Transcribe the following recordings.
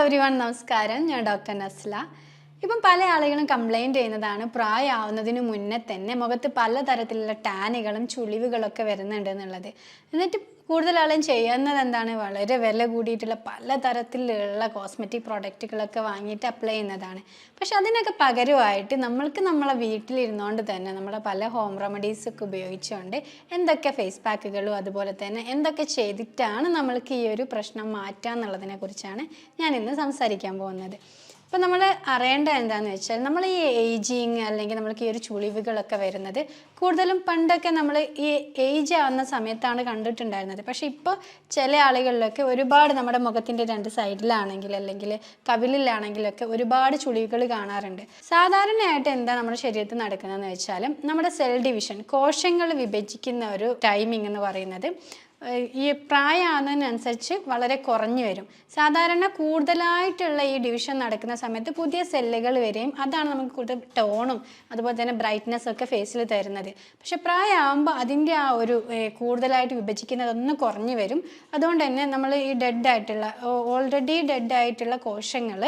Every one നമസ്കാരം. ഞാൻ doctor Nasla. ഇപ്പം പല ആളുകളും കംപ്ലൈന്റ് ചെയ്യുന്നതാണ്. പ്രായമാവുന്നതിന് മുന്നേ തന്നെ മുഖത്ത് പലതരത്തിലുള്ള ടാനുകളും ചുളിവുകളൊക്കെ വരുന്നുണ്ട് എന്നുള്ളത്. എന്നിട്ട് കൂടുതൽ ആളും ചെയ്യുന്നത് എന്താണ്? വളരെ വില കൂടിയിട്ടുള്ള പലതരത്തിലുള്ള കോസ്മെറ്റിക് പ്രോഡക്റ്റുകളൊക്കെ വാങ്ങിയിട്ട് അപ്ലൈ ചെയ്യുന്നതാണ്. പക്ഷെ അതിനൊക്കെ പകരമായിട്ട് നമ്മൾക്ക് നമ്മളെ വീട്ടിലിരുന്നുകൊണ്ട് തന്നെ നമ്മുടെ പല ഹോം റെമഡീസൊക്കെ ഉപയോഗിച്ചുകൊണ്ട് എന്തൊക്കെ ഫേസ് പാക്കുകളും അതുപോലെ തന്നെ എന്തൊക്കെ ചെയ്തിട്ടാണ് നമ്മൾക്ക് ഈ ഒരു പ്രശ്നം മാറ്റുക എന്നുള്ളതിനെ കുറിച്ചാണ് ഞാൻ ഇന്ന് സംസാരിക്കാൻ പോകുന്നത്. ഇപ്പം നമ്മൾ അറിയേണ്ടത് എന്താണെന്ന് വെച്ചാൽ നമ്മൾ ഈ ഏജിങ് അല്ലെങ്കിൽ നമ്മൾക്ക് ഈ ഒരു ചുളിവുകളൊക്കെ വരുന്നത് കൂടുതലും പണ്ടൊക്കെ നമ്മൾ ഈ ഏജ് ആവുന്ന സമയത്താണ് കണ്ടിട്ടുണ്ടായിരുന്നത്. പക്ഷേ ഇപ്പോൾ ചില ആളുകളിലൊക്കെ ഒരുപാട് നമ്മുടെ മുഖത്തിന്റെ രണ്ട് സൈഡിലാണെങ്കിൽ അല്ലെങ്കിൽ കവിളിലാണെങ്കിലൊക്കെ ഒരുപാട് ചുളിവുകൾ കാണാറുണ്ട്. സാധാരണയായിട്ട് എന്താ നമ്മുടെ ശരീരത്തിൽ നടക്കുന്നതെന്ന് വെച്ചാലും നമ്മുടെ സെൽ ഡിവിഷൻ കോശങ്ങൾ വിഭജിക്കുന്ന ഒരു ടൈമിംഗ് എന്ന് പറയുന്നത് ഈ പ്രായമാകുന്നതിനനുസരിച്ച് വളരെ കുറഞ്ഞു വരും. സാധാരണ കൂടുതലായിട്ടുള്ള ഈ ഡിവിഷൻ നടക്കുന്ന സമയത്ത് പുതിയ സെല്ലുകൾ വരികയും അതാണ് നമുക്ക് കൂടുതൽ ടോണും അതുപോലെ തന്നെ ബ്രൈറ്റ്നസ് ഒക്കെ ഫേസിൽ തരുന്നത്. പക്ഷെ പ്രായമാകുമ്പോൾ അതിന്റെ ആ ഒരു കൂടുതലായിട്ട് വിഭജിക്കുന്നതൊന്ന് കുറഞ്ഞു വരും. അതുകൊണ്ട് തന്നെ നമ്മൾ ഈ ഡെഡ് ആയിട്ടുള്ള ഓൾറെഡി ഡെഡ് ആയിട്ടുള്ള കോശങ്ങൾ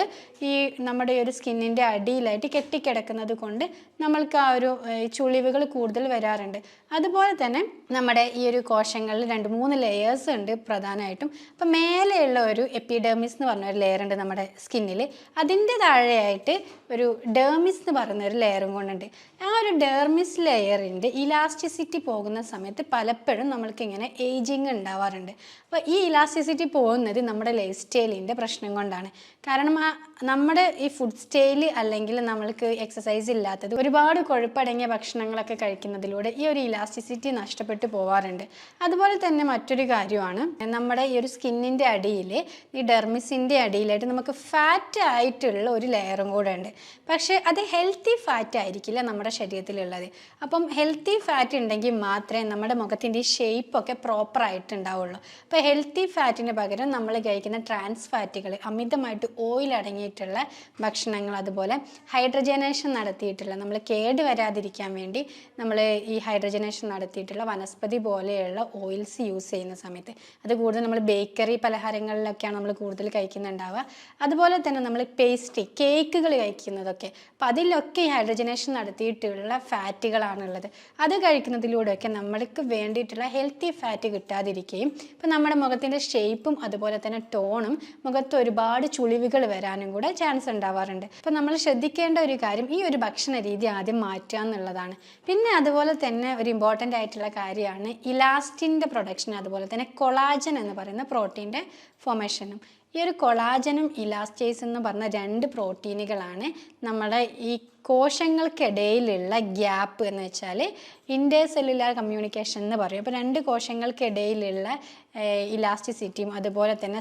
ഈ നമ്മുടെ ഒരു സ്കിന്നിന്റെ അടിയിലായിട്ട് കെട്ടിക്കിടക്കുന്നത് കൊണ്ട് നമ്മൾക്ക് ആ ഒരു ചുളിവുകൾ കൂടുതൽ വരാറുണ്ട്. അതുപോലെ തന്നെ നമ്മുടെ ഈ ഒരു കോശങ്ങളിൽ രണ്ട് ലെയേഴ്സ് ഉണ്ട് പ്രധാനമായിട്ടും അപ്പം മേലെയുള്ള ഒരു എപ്പിഡേമിസ് എന്ന് പറഞ്ഞ ഒരു ലെയർ ഉണ്ട് നമ്മുടെ സ്കിന്നിൽ അതിന്റെ താഴെയായിട്ട് ഒരു ഡേർമിസ് എന്ന് പറയുന്ന ഒരു ലെയറും കൊണ്ടുണ്ട്. ആ ഒരു ഡേർമിസ് ലെയറിന്റെ ഇലാസ്റ്റിസിറ്റി പോകുന്ന സമയത്ത് പലപ്പോഴും നമ്മൾക്ക് ഇങ്ങനെ ഏജിങ് ഉണ്ടാവാറുണ്ട്. അപ്പോൾ ഈ ഇലാസ്റ്റിസിറ്റി പോകുന്നത് നമ്മുടെ ലൈഫ് സ്റ്റൈലിന്റെ പ്രശ്നം കൊണ്ടാണ്. കാരണം ആ നമ്മുടെ ഈ ഫുഡ് സ്റ്റൈൽ അല്ലെങ്കിൽ നമ്മൾക്ക് എക്സസൈസ് ഇല്ലാത്തത് ഒരുപാട് കൊഴുപ്പടങ്ങിയ ഭക്ഷണങ്ങളൊക്കെ കഴിക്കുന്നതിലൂടെ ഈ ഒരു ഇലാസ്റ്റിസിറ്റി നഷ്ടപ്പെട്ടു പോവാറുണ്ട്. അതുപോലെ തന്നെ മറ്റൊരു കാര്യമാണ്. നമ്മുടെ ഈ ഒരു സ്കിന്നിന്റെ അടിയിൽ ഈ ഡെർമിസിന്റെ അടിയിലായിട്ട് നമുക്ക് ഫാറ്റ് ആയിട്ടുള്ള ഒരു ലെയറും കൂടെ ഉണ്ട്. പക്ഷേ അത് ഹെൽത്തി ഫാറ്റ് ആയിരിക്കില്ല നമ്മുടെ ശരീരത്തിലുള്ളത്. അപ്പം ഹെൽത്തി ഫാറ്റ് ഉണ്ടെങ്കിൽ മാത്രമേ നമ്മുടെ മുഖത്തിന്റെ ഈ ഷേപ്പൊക്കെ പ്രോപ്പർ ആയിട്ട് ഉണ്ടാവുള്ളൂ അപ്പോൾ ഹെൽത്തി ഫാറ്റിന് പകരം നമ്മൾ കഴിക്കുന്ന ട്രാൻസ് ഫാറ്റുകൾ അമിതമായിട്ട് ഓയിൽ അടങ്ങിയിട്ടുള്ള ഭക്ഷണങ്ങൾ അതുപോലെ ഹൈഡ്രജനേഷൻ നടത്തിയിട്ടുള്ള നമ്മൾ കേട് വരാതിരിക്കാൻ വേണ്ടി നമ്മൾ ഈ ഹൈഡ്രജനേഷൻ നടത്തിയിട്ടുള്ള വനസ്പതി പോലെയുള്ള ഓയിൽസ് യൂസ് ചെയ്യുന്ന സമയത്ത്. അത് കൂടുതൽ നമ്മൾ ബേക്കറി പലഹാരങ്ങളിലൊക്കെയാണ് നമ്മൾ കൂടുതൽ കഴിക്കുന്നുണ്ടാവുക. അതുപോലെ തന്നെ നമ്മൾ പേസ്റ്റി കേക്കുകൾ കഴിക്കുന്നതൊക്കെ. അപ്പം അതിലൊക്കെ ഈ ഹൈഡ്രജനേഷൻ നടത്തിയിട്ടുള്ള ഫാറ്റുകളാണുള്ളത് അത് കഴിക്കുന്നതിലൂടെയൊക്കെ നമ്മൾക്ക് വേണ്ടിയിട്ടുള്ള ഹെൽത്തി ഫാറ്റ് കിട്ടാതിരിക്കുകയും ഇപ്പം നമ്മുടെ മുഖത്തിന്റെ ഷേപ്പും അതുപോലെ തന്നെ ടോണും മുഖത്ത് ഒരുപാട് ചുളിവുകൾ വരാനും കൂടെ ചാൻസ് ഉണ്ടാവാറുണ്ട്. അപ്പം നമ്മൾ ശ്രദ്ധിക്കേണ്ട ഒരു കാര്യം ഈ ഒരു ഭക്ഷണ രീതി ആദ്യം മാറ്റുക എന്നുള്ളതാണ് പിന്നെ അതുപോലെ തന്നെ ഒരു ഇമ്പോർട്ടന്റ് ആയിട്ടുള്ള കാര്യമാണ് ഇലാസ്റ്റിന്റെ പ്രൊഡക്ഷൻ അതുപോലെ തന്നെ കൊളാജൻ എന്ന് പറയുന്ന പ്രോട്ടീന്റെ ഫോമേഷനും ഈ ഒരു കൊളാജനും ഇലാസ്റ്റേസ് എന്ന് പറഞ്ഞ രണ്ട് പ്രോട്ടീനുകളാണ് നമ്മുടെ ഈ കോശങ്ങൾക്കിടയിലുള്ള ഗ്യാപ്പ് എന്ന് വെച്ചാൽ ഇൻഡേ സെല്ലുലാർ കമ്മ്യൂണിക്കേഷൻ എന്ന് പറയും. അപ്പോൾ രണ്ട് കോശങ്ങൾക്കിടയിലുള്ള ഇലാസ്റ്റിസിറ്റിയും അതുപോലെ തന്നെ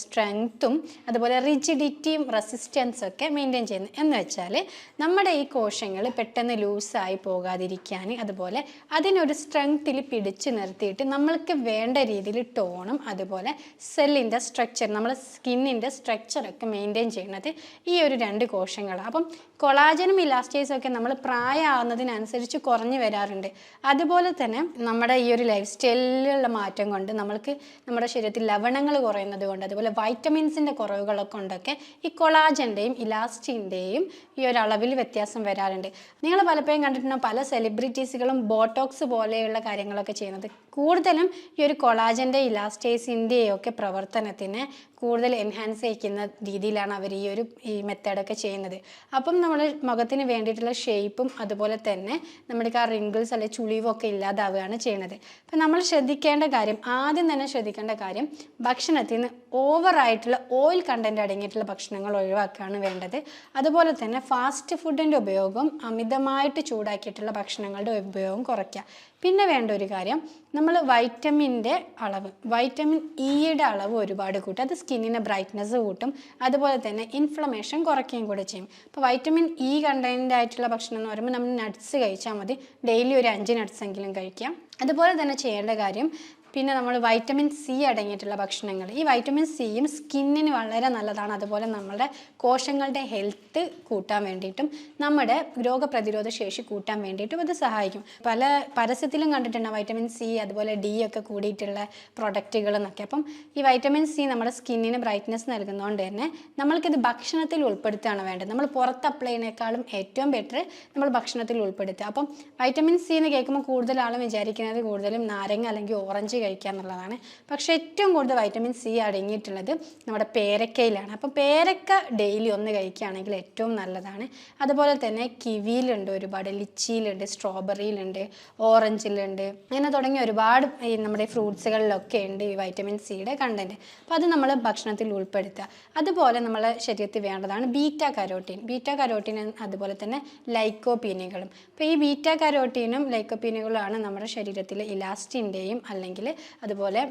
സ്ട്രെങ്ത്തും അതുപോലെ റിജിഡിറ്റിയും റെസിസ്റ്റൻസും ഒക്കെ മെയിന്റെയിൻ ചെയ്യുന്നത്. എന്ന് വെച്ചാൽ നമ്മുടെ ഈ കോശങ്ങൾ പെട്ടെന്ന് ലൂസായി പോകാതിരിക്കാൻ അതുപോലെ അതിനൊരു സ്ട്രെങ്ത്തിൽ പിടിച്ചു നിർത്തിയിട്ട് നമ്മൾക്ക് വേണ്ട രീതിയിൽ ടോണും അതുപോലെ സെല്ലിന്റെ സ്ട്രക്ചർ നമ്മുടെ സ്കിന്നിന്റെ സ്ട്രക്ചറൊക്കെ മെയിന്റെയിൻ ചെയ്യുന്നത് ഈ ഒരു രണ്ട് കോശങ്ങളാണ്. അപ്പം കൊളാജനും ഇലാസ്റ്റേസും ഒക്കെ നമ്മൾ പ്രായമാവുന്നതിനനുസരിച്ച് കുറഞ്ഞു വരാറുണ്ട്. അതുപോലെ തന്നെ നമ്മുടെ ഈ ഒരു ലൈഫ് സ്റ്റൈലിലുള്ള മാറ്റം കൊണ്ട് നമ്മൾക്ക് നമ്മുടെ ശരീരത്തിൽ ലവണങ്ങൾ കുറയുന്നത് കൊണ്ട് അതുപോലെ വൈറ്റമിൻസിന്റെ കുറവുകളൊക്കെ കൊണ്ടൊക്കെ ഈ കൊളാജന്റെയും ഇലാസ്റ്റിന്റെയും ഈ ഒരു അളവിൽ വ്യത്യാസം വരാറുണ്ട്. നിങ്ങൾ പലപ്പോഴും കണ്ടിട്ടുണ്ടാകും പല സെലിബ്രിറ്റീസുകളും ബോട്ടോക്സ് പോലെയുള്ള കാര്യങ്ങളൊക്കെ ചെയ്യുന്നത്. കൂടുതലും ഈ ഒരു കൊളാജന്റെ ഇലാസ്റ്റേസിന്റെയും ഒക്കെ പ്രവർത്തനത്തിന് കൂടുതൽ എൻഹാൻസ് ചെയ്യിക്കുന്ന രീതിയിലാണ് അവർ ഈ ഒരു ഈ മെത്തേഡൊക്കെ ചെയ്യുന്നത്. അപ്പം നമ്മൾ മുഖത്തിന് വേണ്ടിയിട്ടുള്ള ഷേപ്പും അതുപോലെ തന്നെ നമ്മുടെ ആ റിങ്കിൾസ് അല്ലെങ്കിൽ ചുളിവൊക്കെ ഇല്ലാതാവുകയാണ് ചെയ്യുന്നത്. അപ്പം നമ്മൾ ശ്രദ്ധിക്കേണ്ട കാര്യം ആദ്യം തന്നെ ശ്രദ്ധിക്കേണ്ട കാര്യം ഭക്ഷണത്തിൽ നിന്ന് ഓവറായിട്ടുള്ള ഓയിൽ കണ്ടന്റ് അടങ്ങിയിട്ടുള്ള ഭക്ഷണങ്ങൾ ഒഴിവാക്കുകയാണ് വേണ്ടത്. അതുപോലെ തന്നെ ഫാസ്റ്റ് ഫുഡിന്റെ ഉപയോഗം അമിതമായിട്ട് ചൂടാക്കിയിട്ടുള്ള ഭക്ഷണങ്ങളുടെ ഉപയോഗം കുറയ്ക്കുക. പിന്നെ വേണ്ട ഒരു കാര്യം നമ്മൾ വൈറ്റമിന്റെ അളവ് വൈറ്റമിൻ ഇയുടെ അളവ് ഒരുപാട് കൂട്ടും. അത് സ്കിന്നിന് ബ്രൈറ്റ്നസ് കൂട്ടും. അതുപോലെ തന്നെ ഇൻഫ്ലമേഷൻ കുറയ്ക്കുകയും കൂടെ ചെയ്യും. അപ്പോൾ വൈറ്റമിൻ ഇ കണ്ടന്റ് ആയിട്ടുള്ള ഭക്ഷണം എന്ന് പറയുമ്പോൾ നമ്മൾ നട്ട്സ് കഴിച്ചാൽ മതി. ഡെയിലി ഒരു അഞ്ച് നട്ട്സ് എങ്കിലും കഴിക്കാം. അതുപോലെ തന്നെ ചെയ്യേണ്ട കാര്യം പിന്നെ നമ്മൾ വൈറ്റമിൻ സി അടങ്ങിയിട്ടുള്ള ഭക്ഷണങ്ങൾ. ഈ വൈറ്റമിൻ സിയും സ്കിന്നിന് വളരെ നല്ലതാണ്. അതുപോലെ നമ്മുടെ കോശങ്ങളുടെ ഹെൽത്ത് കൂട്ടാൻ വേണ്ടിയിട്ടും നമ്മുടെ രോഗപ്രതിരോധ ശേഷി കൂട്ടാൻ വേണ്ടിയിട്ടും ഇത് സഹായിക്കും. പല പരസ്യത്തിലും കണ്ടിട്ടുണ്ട് വൈറ്റമിൻ സി അതുപോലെ ഡി ഒക്കെ കൂടിയിട്ടുള്ള പ്രൊഡക്റ്റുകൾ എന്നൊക്കെ. അപ്പം ഈ വൈറ്റമിൻ സി നമ്മുടെ സ്കിന്നിന് ബ്രൈറ്റ്നസ് നൽകുന്നതുകൊണ്ട് തന്നെ നമ്മൾക്കിത് ഭക്ഷണത്തിൽ ഉൾപ്പെടുത്തുകയാണ് വേണ്ടത്. നമ്മൾ പുറത്ത് അപ്ലൈ ചെയ്യുന്നതിനേക്കാളും ഏറ്റവും ബെറ്റർ നമ്മൾ ഭക്ഷണത്തിൽ ഉൾപ്പെടുത്തുക. അപ്പം വൈറ്റമിൻ സി എന്ന് കേൾക്കുമ്പോൾ കൂടുതൽ ആളും വിചാരിക്കുന്നത് കൂടുതലും നാരങ്ങ അല്ലെങ്കിൽ ഓറഞ്ച് കഴിക്കുക എന്നുള്ളതാണ് പക്ഷേ ഏറ്റവും കൂടുതൽ വൈറ്റമിൻ സി അടങ്ങിയിട്ടുള്ളത് നമ്മുടെ പേരക്കയിലാണ്. അപ്പോൾ പേരക്ക ഡെയിലി ഒന്ന് കഴിക്കുകയാണെങ്കിൽ ഏറ്റവും നല്ലതാണ്. അതുപോലെ തന്നെ കിവിയിലുണ്ട് ഒരുപാട് ലിച്ചിയിലുണ്ട് സ്ട്രോബെറിയിലുണ്ട് ഓറഞ്ചിലുണ്ട് അങ്ങനെ തുടങ്ങി ഒരുപാട് ഈ നമ്മുടെ ഫ്രൂട്ട്സുകളിലൊക്കെ ഉണ്ട് ഈ വൈറ്റമിൻ സിയുടെ കണ്ടന്റ് അപ്പോൾ അത് നമ്മൾ ഭക്ഷണത്തിൽ ഉൾപ്പെടുത്തുക. അതുപോലെ നമ്മളെ ശരീരത്തിൽ വേണ്ടതാണ് ബീറ്റ കരോട്ടീൻ. ബീറ്റ കരോട്ടീൻ അതുപോലെ തന്നെ ലൈക്കോപീനുകളും. അപ്പോൾ ഈ ബീറ്റ കരോട്ടീനും ലൈക്കോപീനുകളുമാണ് നമ്മുടെ ശരീരത്തിലെ ഇലാസ്റ്റിന്റെയും അല്ലെങ്കിൽ അതുപോലെ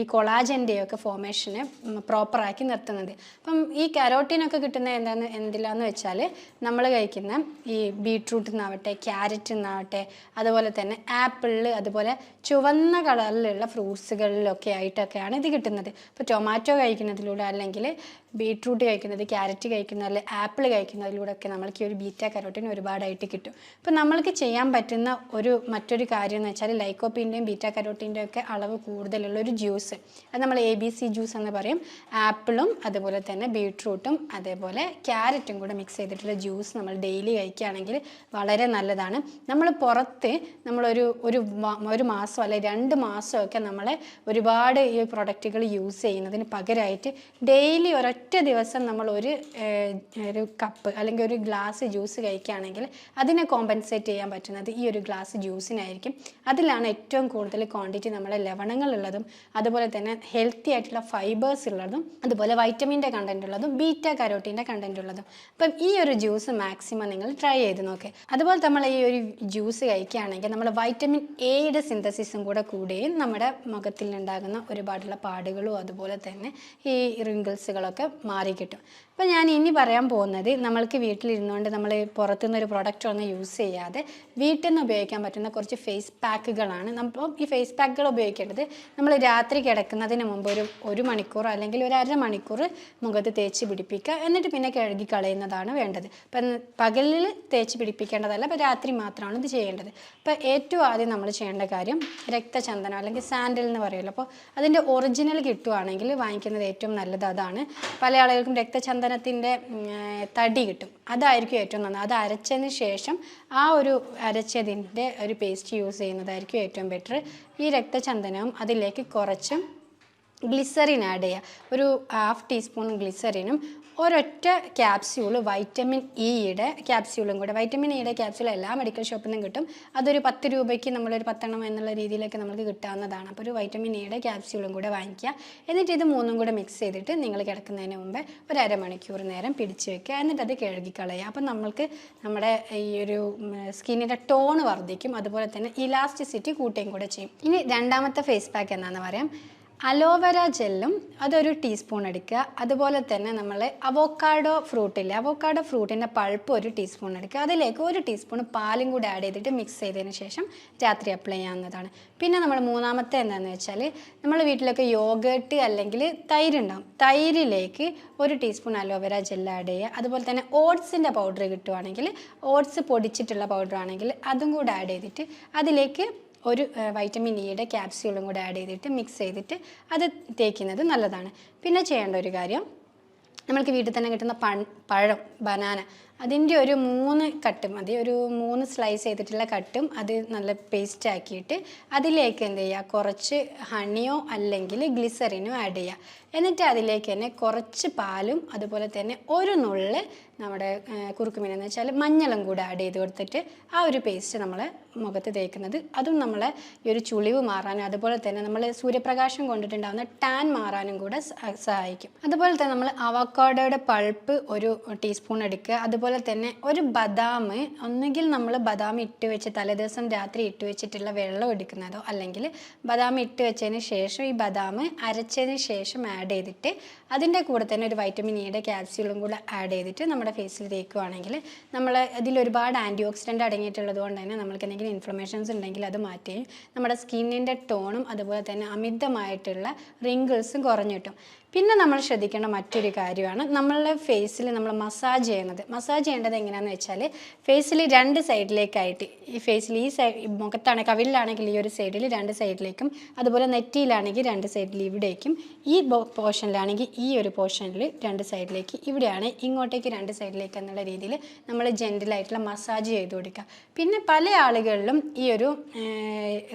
ഈ കൊളാജന്റെയൊക്കെ ഫോമേഷനെ പ്രോപ്പറാക്കി നിർത്തുന്നത് അപ്പം ഈ കരോട്ടീനൊക്കെ കിട്ടുന്ന എന്താന്ന് എന്തിലാന്ന് വെച്ചാൽ നമ്മൾ കഴിക്കുന്ന ഈ ബീട്രൂട്ടിൽ നിന്നാവട്ടെ ക്യാരറ്റിൽ നിന്നാവട്ടെ അതുപോലെ തന്നെ ആപ്പിളിൽ അതുപോലെ ചുവന്ന കളറിലുള്ള ഫ്രൂട്ട്സുകളിലൊക്കെ ആയിട്ടൊക്കെയാണ് ഇത് കിട്ടുന്നത്. ഇപ്പോൾ ടൊമാറ്റോ കഴിക്കുന്നതിലൂടെ അല്ലെങ്കിൽ ബീട്രൂട്ട് കഴിക്കുന്നത് ക്യാരറ്റ് കഴിക്കുന്നത് അല്ലെങ്കിൽ ആപ്പിൾ കഴിക്കുന്നതിലൂടെ ഒക്കെ നമ്മൾക്ക് ഈ ഒരു ബീറ്റ കരോട്ടിൻ ഒരുപാടായിട്ട് കിട്ടും. അപ്പോൾ നമ്മൾക്ക് ചെയ്യാൻ പറ്റുന്ന ഒരു മറ്റൊരു കാര്യം എന്ന് വെച്ചാൽ ലൈക്കോപ്പിന്റെയും ബീറ്റ കരോട്ടിന്റെയും ഒക്കെ അളവ് കൂടുതലുള്ള ഒരു ജ്യൂസ്. അത് നമ്മൾ എ ബി സി ജ്യൂസ് എന്ന് പറയും. ആപ്പിളും അതുപോലെ തന്നെ ബീട്രൂട്ടും അതേപോലെ ക്യാരറ്റും കൂടെ മിക്സ് ചെയ്തിട്ടുള്ള ജ്യൂസ് നമ്മൾ ഡെയിലി കഴിക്കുകയാണെങ്കിൽ വളരെ നല്ലതാണ്. നമ്മൾ പുറത്ത് നമ്മളൊരു ഒരു ഒരു മാസം അല്ലെങ്കിൽ രണ്ട് മാസമൊക്കെ നമ്മളെ ഒരുപാട് ഈ പ്രൊഡക്റ്റുകൾ യൂസ് ചെയ്യുന്നതിന് പകരമായിട്ട് ഡെയിലി ഒരൊറ്റ ദിവസം നമ്മൾ ഒരു ഒരു കപ്പ് അല്ലെങ്കിൽ ഒരു ഗ്ലാസ് ജ്യൂസ് കഴിക്കുകയാണെങ്കിൽ അതിനെ കോമ്പൻസേറ്റ് ചെയ്യാൻ പറ്റുന്നത് ഈ ഒരു ഗ്ലാസ് ജ്യൂസിനായിരിക്കും അതിലാണ് ഏറ്റവും കൂടുതൽ ക്വാണ്ടിറ്റി നമ്മളെ ലവണങ്ങളുള്ളതും അതുപോലെ തന്നെ ഹെൽത്തി ആയിട്ടുള്ള ഫൈബേഴ്സ് ഉള്ളതും അതുപോലെ വൈറ്റമിന്റെ കണ്ടന്റ് ഉള്ളതും ബീറ്റ കരോട്ടീന്റെ കണ്ടന്റ് ഉള്ളതും. അപ്പം ഈ ഒരു ജ്യൂസ് മാക്സിമം നിങ്ങൾ ട്രൈ ചെയ്ത് നോക്ക്. അതുപോലെ നമ്മൾ ഈ ഒരു ജ്യൂസ് കഴിക്കുകയാണെങ്കിൽ നമ്മൾ വൈറ്റമിൻ എയുടെ സിന്തസിസും കൂടെ കൂടുകയും നമ്മുടെ മുഖത്തിൽ ഉണ്ടാകുന്ന ഒരുപാടുള്ള പാടുകളും അതുപോലെ തന്നെ ഈ റിങ്കിൾസുകളൊക്കെ മാറി കിട്ടും അപ്പോൾ ഞാൻ ഇനി പറയാൻ പോകുന്നത് നമ്മൾക്ക് വീട്ടിലിരുന്നുകൊണ്ട് നമ്മൾ പുറത്തുനിന്ന് ഒരു പ്രൊഡക്റ്റ് ഒന്നും യൂസ് ചെയ്യാതെ വീട്ടിൽ നിന്ന് ഉപയോഗിക്കാൻ പറ്റുന്ന കുറച്ച് ഫേസ് പാക്കുകളാണ് നമ്മൾ ഈ ഫേസ് പാക്കുകൾ ഉപയോഗിക്കേണ്ടത് നമ്മൾ രാത്രി കിടക്കുന്നതിന് മുമ്പ് ഒരു ഒരു മണിക്കൂർ അല്ലെങ്കിൽ ഒരു അര മണിക്കൂർ മുഖത്ത് തേച്ച് പിടിപ്പിക്കുക. എന്നിട്ട് പിന്നെ കഴുകി കളയുന്നതാണ് വേണ്ടത്. അപ്പം പകലിൽ തേച്ച് പിടിപ്പിക്കേണ്ടതല്ല അപ്പോൾ രാത്രി മാത്രമാണ് ഇത് ചെയ്യേണ്ടത്. അപ്പോൾ ഏറ്റവും ആദ്യം നമ്മൾ ചെയ്യേണ്ട കാര്യം രക്തചന്ദനം അല്ലെങ്കിൽ സാൻഡൽ എന്ന് പറയുമല്ലോ അപ്പോൾ അതിന്റെ ഒറിജിനൽ കിട്ടുവാണെങ്കിൽ വാങ്ങിക്കുന്നത് ഏറ്റവും നല്ലത് അതാണ്. പല ആളുകൾക്കും രക്തചന്ദനത്തിന്റെ ഏർ, തടി കിട്ടും. അതായിരിക്കും ഏറ്റവും നല്ലത് അത് അരച്ചതിന് ശേഷം ആ ഒരു അരച്ചതിന്റെ ഒരു പേസ്റ്റ് യൂസ് ചെയ്യുന്നതായിരിക്കും ഏറ്റവും ബെറ്റർ ഈ രക്തചന്ദനവും അതിലേക്ക് കുറച്ചും ഗ്ലിസറിൻ ആഡ് ചെയ്യുക ഒരു ഹാഫ് ടീസ്പൂൺ ഗ്ലിസറിനും ഒരൊറ്റ ക്യാപ്സ്യൂൾ വൈറ്റമിൻ ഇയുടെ ക്യാപ്സ്യൂളും കൂടെ. വൈറ്റമിൻ ഇയുടെ ക്യാപ്സ്യൂൾ എല്ലാ മെഡിക്കൽ ഷോപ്പിൽ നിന്നും കിട്ടും. അതൊരു പത്ത് രൂപയ്ക്ക് നമ്മളൊരു പത്തെണ്ണം എന്നുള്ള രീതിയിലേക്ക് നമുക്ക് കിട്ടാവുന്നതാണ്. അപ്പോൾ ഒരു വൈറ്റമിൻ ഇയുടെ ക്യാപ്സ്യൂളും കൂടെ വാങ്ങിക്കുക. എന്നിട്ട് ഇത് മൂന്നും കൂടെ മിക്സ് ചെയ്തിട്ട് നിങ്ങൾ കിടക്കുന്നതിന് മുമ്പേ ഒരു അരമണിക്കൂർ നേരം പിടിച്ച് വെക്കുക. എന്നിട്ട് അത് കഴുകിക്കളയുക. അപ്പം നമ്മൾക്ക് നമ്മുടെ ഈ ഒരു സ്കിന്നിന്റെ ടോൺ വർദ്ധിക്കും. അതുപോലെ തന്നെ ഇലാസ്റ്റിസിറ്റി കൂട്ടുകയും കൂടെ ചെയ്യും. ഇനി രണ്ടാമത്തെ ഫേസ് പാക്ക് എന്താണെന്ന് പറയാം. അലോവേര ജെല്ലും അതൊരു ടീസ്പൂൺ എടുക്കുക. അതുപോലെ തന്നെ നമ്മൾ അവോക്കാഡോ ഫ്രൂട്ടില്ലേ അവോക്കാഡോ ഫ്രൂട്ടിന്റെ പൾപ്പ് ഒരു ടീസ്പൂൺ എടുക്കുക. അതിലേക്ക് ഒരു ടീസ്പൂൺ പാലും കൂടി ആഡ് ചെയ്തിട്ട് മിക്സ് ചെയ്തതിന് ശേഷം രാത്രി അപ്ലൈ ചെയ്യാവുന്നതാണ്. പിന്നെ നമ്മൾ മൂന്നാമത്തെ എന്താണെന്ന് വെച്ചാൽ നമ്മൾ വീട്ടിലൊക്കെ യോഗേട്ട് അല്ലെങ്കിൽ തൈര് ഉണ്ടാവും തൈരിലേക്ക് ഒരു ടീസ്പൂൺ അലോവേര ജെല്ല് ആഡ് ചെയ്യുക. അതുപോലെ തന്നെ ഓട്സിന്റെ പൗഡർ കിട്ടുവാണെങ്കിൽ ഓട്സ് പൊടിച്ചിട്ടുള്ള പൗഡർ ആണെങ്കിൽ അതും കൂടി ആഡ് ചെയ്തിട്ട് അതിലേക്ക് ഒരു വൈറ്റമിൻ ഇയുടെ ക്യാപ്സ്യൂളും കൂടെ ആഡ് ചെയ്തിട്ട് മിക്സ് ചെയ്തിട്ട് അത് തേക്കുന്നത് നല്ലതാണ്. പിന്നെ ചെയ്യേണ്ട ഒരു കാര്യം നമ്മൾക്ക് വീട്ടിൽ തന്നെ കിട്ടുന്ന പഴം ബനാന അതിന്റെ ഒരു മൂന്ന് കട്ട് മതി ഒരു മൂന്ന് സ്ലൈസ് ചെയ്തിട്ടുള്ള കട്ടും അത് നല്ല പേസ്റ്റ് ആക്കിയിട്ട് അതിലേക്ക് എന്ത് ചെയ്യുക? കുറച്ച് ഹണിയോ അല്ലെങ്കിൽ ഗ്ലിസറിനോ ആഡ് ചെയ്യുക. എന്നിട്ട് അതിലേക്ക് തന്നെ കുറച്ച് പാലും അതുപോലെ തന്നെ ഒരു നുള്ള് നമ്മുടെ കുറുക്കുമീൻ എന്ന് വെച്ചാൽ മഞ്ഞളും കൂടെ ആഡ് ചെയ്ത് കൊടുത്തിട്ട് ആ ഒരു പേസ്റ്റ് നമ്മൾ മുഖത്ത് തേക്കുന്നത്. അതും നമ്മളെ ഈ ഒരു ചുളിവ് മാറാനും അതുപോലെ തന്നെ നമ്മൾ സൂര്യപ്രകാശം കൊണ്ടിട്ടുണ്ടാകുന്ന ടാൻ മാറാനും കൂടെ സഹായിക്കും. അതുപോലെ തന്നെ നമ്മൾ അവക്കാഡോയുടെ പൾപ്പ് ഒരു ടീസ്പൂൺ എടുക്കുക. അതുപോലെ അതുപോലെ തന്നെ ഒരു ബദാം ഒന്നുകിൽ നമ്മൾ ബദാം ഇട്ട് വെച്ച് തലേദിവസം രാത്രി ഇട്ട് വെച്ചിട്ടുള്ള വെള്ളം എടുക്കുന്നതോ അല്ലെങ്കിൽ ബദാം ഇട്ട് വെച്ചതിന് ശേഷം ഈ ബദാം അരച്ചതിന് ശേഷം ആഡ് ചെയ്തിട്ട് അതിന്റെ കൂടെ തന്നെ ഒരു വൈറ്റമിൻ ഇയുടെ ക്യാപ്സ്യൂളും കൂടെ ആഡ് ചെയ്തിട്ട് നമ്മുടെ ഫേസിൽ തേക്കുകയാണെങ്കിൽ നമ്മൾ ഇതിൽ ഒരുപാട് ആന്റി ഓക്സിഡന്റ് അടങ്ങിയിട്ടുള്ളത് കൊണ്ട് തന്നെ നമ്മൾക്ക് എന്തെങ്കിലും ഇൻഫ്ലമേഷൻസ് ഉണ്ടെങ്കിൽ അത് മാറ്റുകയും നമ്മുടെ സ്കിന്നിന്റെ ടോണും അതുപോലെ തന്നെ അമിതമായിട്ടുള്ള റിങ്കിൾസും കുറഞ്ഞു കിട്ടും. പിന്നെ നമ്മൾ ശ്രദ്ധിക്കേണ്ട മറ്റൊരു കാര്യമാണ് നമ്മളുടെ ഫേസിൽ നമ്മൾ മസാജ് ചെയ്യുന്നത്. മസാജ് ചെയ്യേണ്ടത് എങ്ങനെയാണെന്ന് വെച്ചാൽ ഫേസിൽ രണ്ട് സൈഡിലേക്കായിട്ട് ഈ ഫേസിൽ ഈ സൈഡ് മുഖത്താണ് കവിളിലാണെങ്കിൽ ഈ ഒരു സൈഡിൽ രണ്ട് സൈഡിലേക്കും അതുപോലെ നെറ്റിയിലാണെങ്കിൽ രണ്ട് സൈഡിൽ ഇവിടേക്കും ഈ പോർഷനിലാണെങ്കിൽ ഈ ഒരു പോർഷനിൽ രണ്ട് സൈഡിലേക്ക് ഇവിടെയാണ് ഇങ്ങോട്ടേക്ക് രണ്ട് സൈഡിലേക്ക് എന്നുള്ള രീതിയിൽ നമ്മൾ ജെന്റിലായിട്ടുള്ള മസാജ് ചെയ്ത് കൊടുക്കുക. പിന്നെ പല ആളുകളിലും ഈ ഒരു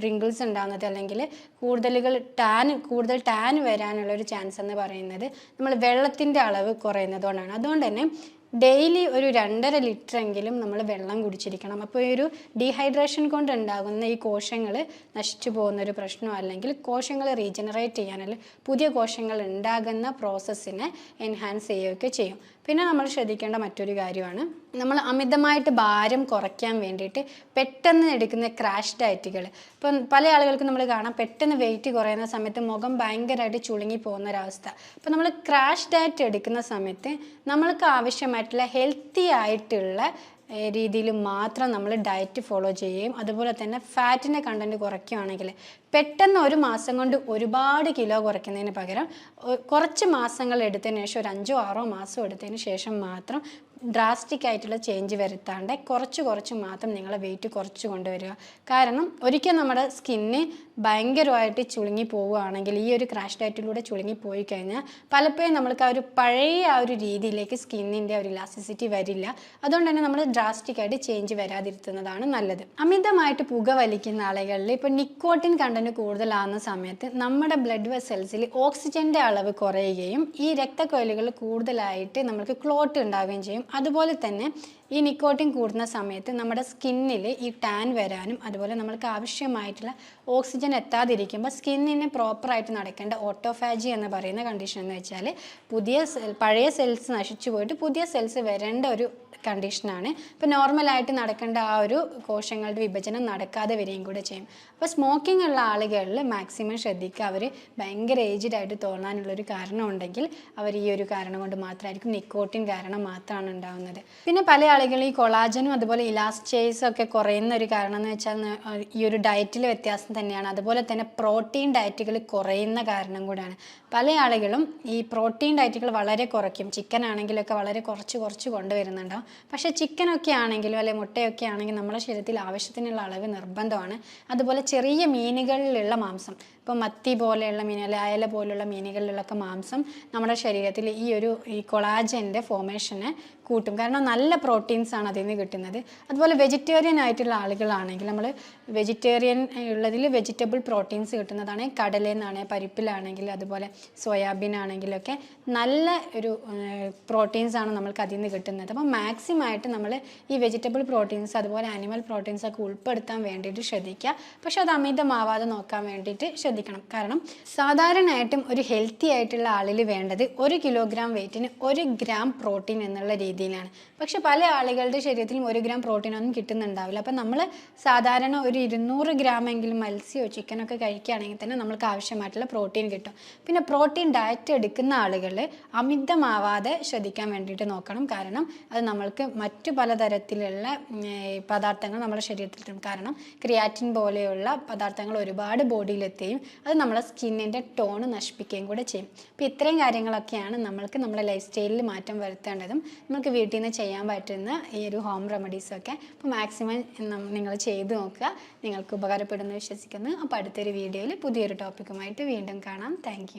റിങ്കിൾസ് ഉണ്ടാകുന്നത് അല്ലെങ്കിൽ കൂടുതലുകൾ ടാൻ കൂടുതൽ ടാൻ വരാനുള്ള ഒരു ചാൻസ് എന്ന് പറയുന്നത് നമ്മൾ വെള്ളത്തിന്റെ അളവ് കുറയുന്നതുകൊണ്ടാണ്. അതുകൊണ്ട് തന്നെ ഡെയിലി ഒരു രണ്ടര ലിറ്റർ എങ്കിലും നമ്മൾ വെള്ളം കുടിച്ചിരിക്കണം. അപ്പോൾ ഈ ഒരു ഡീഹൈഡ്രേഷൻ കൊണ്ട് ഉണ്ടാകുന്ന ഈ കോശങ്ങൾ നശിച്ചു പോകുന്ന ഒരു പ്രശ്നം അല്ലെങ്കിൽ കോശങ്ങൾ റീജനറേറ്റ് ചെയ്യാൻ അല്ലെങ്കിൽ പുതിയ കോശങ്ങൾ ഉണ്ടാകുന്ന പ്രോസസ്സിനെ എൻഹാൻസ് ചെയ്യുകയൊക്കെ ചെയ്യും. പിന്നെ നമ്മൾ ശ്രദ്ധിക്കേണ്ട മറ്റൊരു കാര്യമാണ് നമ്മൾ അമിതമായിട്ട് ഭാരം കുറയ്ക്കാൻ വേണ്ടിയിട്ട് പെട്ടെന്ന് എടുക്കുന്ന ക്രാഷ് ഡയറ്റുകൾ ഇപ്പം പല ആളുകൾക്കും നമ്മൾ കാണാം പെട്ടെന്ന് വെയിറ്റ് കുറയുന്ന സമയത്ത് മുഖം ഭയങ്കരമായിട്ട് ചുളുങ്ങി പോകുന്ന ഒരവസ്ഥ. അപ്പോൾ നമ്മൾ ക്രാഷ് ഡയറ്റ് എടുക്കുന്ന സമയത്ത് നമ്മൾക്ക് ആവശ്യമായിട്ടുള്ള ഹെൽത്തി ആയിട്ടുള്ള രീതിയിൽ മാത്രം നമ്മൾ ഡയറ്റ് ഫോളോ ചെയ്യുകയും അതുപോലെ തന്നെ ഫാറ്റിന്റെ കണ്ടന്റ് കുറയ്ക്കുകയാണെങ്കിൽ പെട്ടെന്ന് ഒരു മാസം കൊണ്ട് ഒരുപാട് കിലോ കുറയ്ക്കുന്നതിന് പകരം കുറച്ച് മാസങ്ങൾ എടുത്തതിന് ശേഷം ഒരു അഞ്ചോ ആറോ മാസം എടുത്തതിന് ശേഷം മാത്രം ഡ്രാസ്റ്റിക് ആയിട്ടുള്ള ചേഞ്ച് വരുത്താണ്ട് കുറച്ച് കുറച്ച് മാത്രം നിങ്ങളെ വെയിറ്റ് കുറച്ച് കൊണ്ടുവരിക. കാരണം ഒരിക്കൽ നമ്മുടെ സ്കിന്ന് ഭയങ്കരമായിട്ട് ചുളുങ്ങി പോവുകയാണെങ്കിൽ ഈ ഒരു ക്രാഷ് ഡയറ്റിലൂടെ ചുളുങ്ങി പോയി കഴിഞ്ഞാൽ പലപ്പോഴും നമ്മൾക്ക് ആ ഒരു പഴയ ആ ഒരു രീതിയിലേക്ക് സ്കിന്നിന്റെ ഒരു ഇലാസ്റ്റിസിറ്റി വരില്ല. അതുകൊണ്ട് തന്നെ നമ്മൾ ഡ്രാസ്റ്റിക് ആയിട്ട് ചേഞ്ച് വരാതിരുത്തുന്നതാണ് നല്ലത്. അമിതമായിട്ട് പുക വലിക്കുന്ന ആളുകളിൽ ഇപ്പോൾ നിക്കോട്ടിൻ കണ്ടന്റ് കൂടുതലാകുന്ന സമയത്ത് നമ്മുടെ ബ്ലഡ് വെസൽസിൽ ഓക്സിജന്റെ അളവ് കുറയുകയും ഈ രക്തക്കൊയലുകൾ കൂടുതലായിട്ട് നമുക്ക് ക്ലോട്ട് ഉണ്ടാവുകയും ചെയ്യും. അതുപോലെ തന്നെ ഈ നിക്കോട്ടിൻ കൂടുന്ന സമയത്ത് നമ്മുടെ സ്കിന്നിൽ ഈ ടാൻ വരാനും അതുപോലെ നമ്മൾക്ക് ആവശ്യമായിട്ടുള്ള ഓക്സിജൻ എത്താതിരിക്കുമ്പോൾ സ്കിന്നിന് പ്രോപ്പറായിട്ട് നടക്കേണ്ട ഓട്ടോഫാജി എന്ന് പറയുന്ന കണ്ടീഷൻ എന്ന് വെച്ചാൽ പുതിയ സെൽ പഴയ സെൽസ് നശിച്ചു പോയിട്ട് പുതിയ സെൽസ് വരേണ്ട ഒരു കണ്ടീഷനാണ് ഇപ്പോൾ നോർമലായിട്ട് നടക്കേണ്ട ആ ഒരു കോശങ്ങളുടെ വിഭജനം നടക്കാതെ വരികയും കൂടെ ചെയ്യും. അപ്പോൾ സ്മോക്കിംഗ് ഉള്ള ആളുകളിൽ മാക്സിമം ശ്രദ്ധിക്കുക. അവർ ഭയങ്കര ഏജ്ഡ് ആയിട്ട് തോന്നാനുള്ളൊരു കാരണം ഉണ്ടെങ്കിൽ അവർ ഈ ഒരു കാരണം കൊണ്ട് മാത്രമായിരിക്കും നിക്കോട്ടിൻ കാരണം മാത്രമാണ് ഉണ്ടാകുന്നത് പിന്നെ പല ആളുകളും ഈ കൊളാജനും അതുപോലെ ഇലാസ്റ്റേസും ഒക്കെ കുറയുന്ന ഒരു കാരണം എന്ന് വെച്ചാൽ ഈ ഒരു ഡയറ്റിൽ വ്യത്യാസം തന്നെയാണ്. അതുപോലെ തന്നെ പ്രോട്ടീൻ ഡയറ്റുകൾ കുറയുന്ന കാരണം കൂടാണ്. പല ആളുകളും ഈ പ്രോട്ടീൻ ഡയറ്റുകൾ വളരെ കുറയ്ക്കും. ചിക്കൻ ആണെങ്കിലൊക്കെ വളരെ കുറച്ച് കുറച്ച് കൊണ്ടുവരുന്നുണ്ടാവും. പക്ഷേ ചിക്കനൊക്കെ ആണെങ്കിലും അല്ലെങ്കിൽ മുട്ടയൊക്കെ ആണെങ്കിലും നമ്മുടെ ശരീരത്തിൽ ആവശ്യത്തിനുള്ള അളവ് നിർബന്ധമാണ്. അതുപോലെ ചെറിയ മീനുകളിലുള്ള മാംസം. ഇപ്പോൾ മത്തി പോലെയുള്ള അല്ലെങ്കിൽ അയല പോലുള്ള മീനുകളിലൊക്കെ മാംസം നമ്മുടെ ശരീരത്തിൽ ഈ ഒരു ഈ കൊളാജന്റെ ഫോമേഷനെ കൂട്ടും. കാരണം നല്ല പ്രോട്ടീൻസ് ആണ് അതിൽ നിന്ന് കിട്ടുന്നത്. അതുപോലെ വെജിറ്റേറിയൻ ആയിട്ടുള്ള ആളുകളാണെങ്കിൽ നമ്മൾ വെജിറ്റേറിയൻ ഉള്ളതിൽ വെജിറ്റബിൾ പ്രോട്ടീൻസ് കിട്ടുന്നതാണ്. കടലയിൽ നിന്നാണ് പരിപ്പിലാണെങ്കിൽ അതുപോലെ സോയാബീൻ ആണെങ്കിലൊക്കെ നല്ല ഒരു പ്രോട്ടീൻസ് ആണ് നമ്മൾക്ക് അതിൽ നിന്ന് കിട്ടുന്നത്. അപ്പോൾ മാക്സിമം ആയിട്ട് നമ്മൾ ഈ വെജിറ്റബിൾ പ്രോട്ടീൻസ് അതുപോലെ ആനിമൽ പ്രോട്ടീൻസ് ഒക്കെ ഉൾപ്പെടുത്താൻ വേണ്ടിയിട്ട് ശ്രദ്ധിക്കുക. പക്ഷെ അത് അമിതമാവാതെ നോക്കാൻ വേണ്ടിയിട്ട് ശ്രദ്ധിക്കണം. കാരണം സാധാരണയായിട്ടും ഒരു ഹെൽത്തി ആയിട്ടുള്ള ആളിൽ വേണ്ടത് ഒരു കിലോഗ്രാം വെയിറ്റിന് ഒരു ഗ്രാം പ്രോട്ടീൻ എന്നുള്ള രീതിയിലാണ്. പക്ഷെ പല ആളുകളുടെ ശരീരത്തിലും ഒരു ഗ്രാം പ്രോട്ടീൻ ഒന്നും കിട്ടുന്നുണ്ടാവില്ല. അപ്പം നമ്മൾ സാധാരണ ഒരു ഇരുന്നൂറ് ഗ്രാം എങ്കിലും മത്സ്യമോ ചിക്കനൊക്കെ കഴിക്കുകയാണെങ്കിൽ തന്നെ നമ്മൾക്ക് ആവശ്യമായിട്ടുള്ള പ്രോട്ടീൻ കിട്ടും. പിന്നെ പ്രോട്ടീൻ ഡയറ്റ് എടുക്കുന്ന ആളുകൾ അമിതമാവാതെ ശ്രദ്ധിക്കാൻ വേണ്ടിയിട്ട് നോക്കണം. കാരണം അത് നമ്മൾക്ക് മറ്റു പലതരത്തിലുള്ള പദാർത്ഥങ്ങൾ നമ്മുടെ ശരീരത്തിൽ കാരണം ക്രിയാറ്റിൻ പോലെയുള്ള പദാർത്ഥങ്ങൾ ഒരുപാട് ബോഡിയിലെത്തുകയും അത് നമ്മളെ സ്കിന്നിന്റെ ടോൺ നശിപ്പിക്കുകയും കൂടെ ചെയ്യും. അപ്പോൾ ഇത്രയും കാര്യങ്ങളൊക്കെയാണ് നമ്മൾക്ക് നമ്മുടെ ലൈഫ് സ്റ്റൈലിൽ മാറ്റം വരുത്തേണ്ടതും. നമുക്ക് വീട്ടിൽ നിന്ന് ചെയ്യാൻ പറ്റുന്ന ഈ ഒരു ഹോം റെമഡീസൊക്കെ അപ്പോൾ മാക്സിമം നിങ്ങൾ ചെയ്ത് നോക്കുക. നിങ്ങൾക്ക് ഉപകാരപ്പെടുമെന്ന് വിശ്വസിക്കുന്നു. അപ്പോൾ അടുത്തൊരു വീഡിയോയിൽ പുതിയൊരു ടോപ്പിക്കുമായിട്ട് വീണ്ടും കാണാം. താങ്ക്